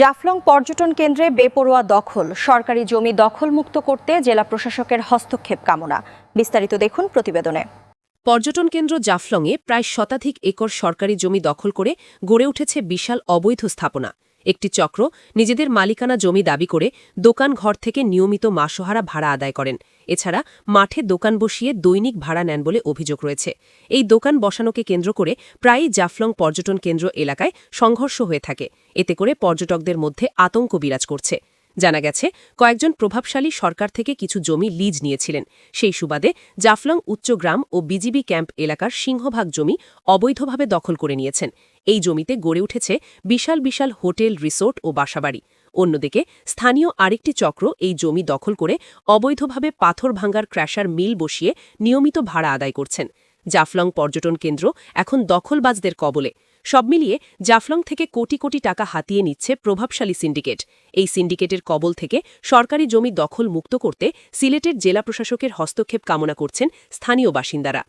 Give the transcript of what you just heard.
জাফলং পর্যটন কেন্দ্রে বেপরোয়া দখল, সরকারি জমি দখলমুক্ত করতে জেলা প্রশাসকের হস্তক্ষেপ কামনা। বিস্তারিত দেখুন প্রতিবেদনে। পর্যটন কেন্দ্র জাফলংয়ে প্রায় শতাধিক একর সরকারি জমি দখল করে গড়ে উঠেছে বিশাল অবৈধ স্থাপনা। একটি চক্র নিজেদের মালিকানা জমি দাবি করে দোকান ঘর থেকে নিয়মিত মাসহারা ভাড়া আদায় করেন। এছাড়া মাঠে দোকান বসিয়ে দৈনিক ভাড়া নেন বলে অভিযোগ রয়েছে। এই দোকান বসানোকে কেন্দ্র করে প্রায়ই জাফলং পর্যটন কেন্দ্র এলাকায় সংঘর্ষ হয়ে থাকে। এতে করে পর্যটকদের মধ্যে আতঙ্ক বিরাজ করছে। জানা গেছে, কয়েকজন প্রভাবশালী সরকার থেকে কিছু জমি লিজ নিয়েছিলেন। সেই সুবাদে জাফলং উচ্চগ্রাম ও বিজিবি ক্যাম্প এলাকার সিংহভাগ জমি অবৈধভাবে দখল করে নিয়েছেন। এই জমিতে গড়ে উঠেছে বিশাল বিশাল হোটেল, রিসোর্ট ও বাসাবাড়ি। অন্যদিকে স্থানীয় আরেকটি চক্র এই জমি দখল করে অবৈধভাবে পাথর ভাঙ্গার ক্র্যাশার মিল বসিয়ে নিয়মিত ভাড়া আদায় করছেন। জাফলং পর্যটন কেন্দ্র এখন দখলবাজদের কবলে। সব মিলিয়ে জাফলং থেকে কোটি কোটি টাকা হাতিয়ে নিচ্ছে প্রভাবশালী সিন্ডিকেট। এই সিন্ডিকেটের কবল থেকে সরকারি জমি দখল মুক্ত করতে সিলেটের জেলা প্রশাসকের হস্তক্ষেপ কামনা করছেন স্থানীয় বাসিন্দারা।